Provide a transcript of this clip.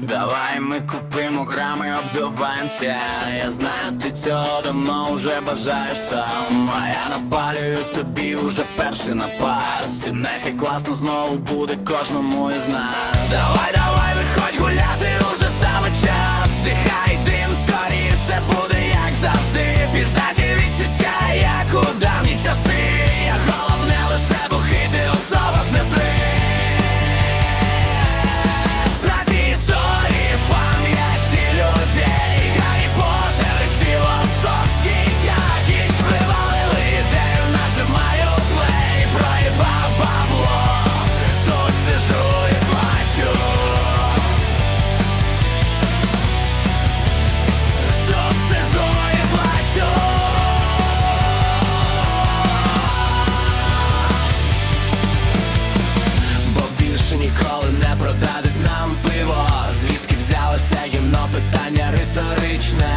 Давай ми купимо грами, обдуваємося. Я знаю, ти цього давно вже бажаєш сам. А я напалюю тобі уже перший напас І нехай класно знову буде кожному із нас. Давай, давай, виходь гуляти, ніколи не продадуть нам пиво. Звідки взялося гімно питання риторичне?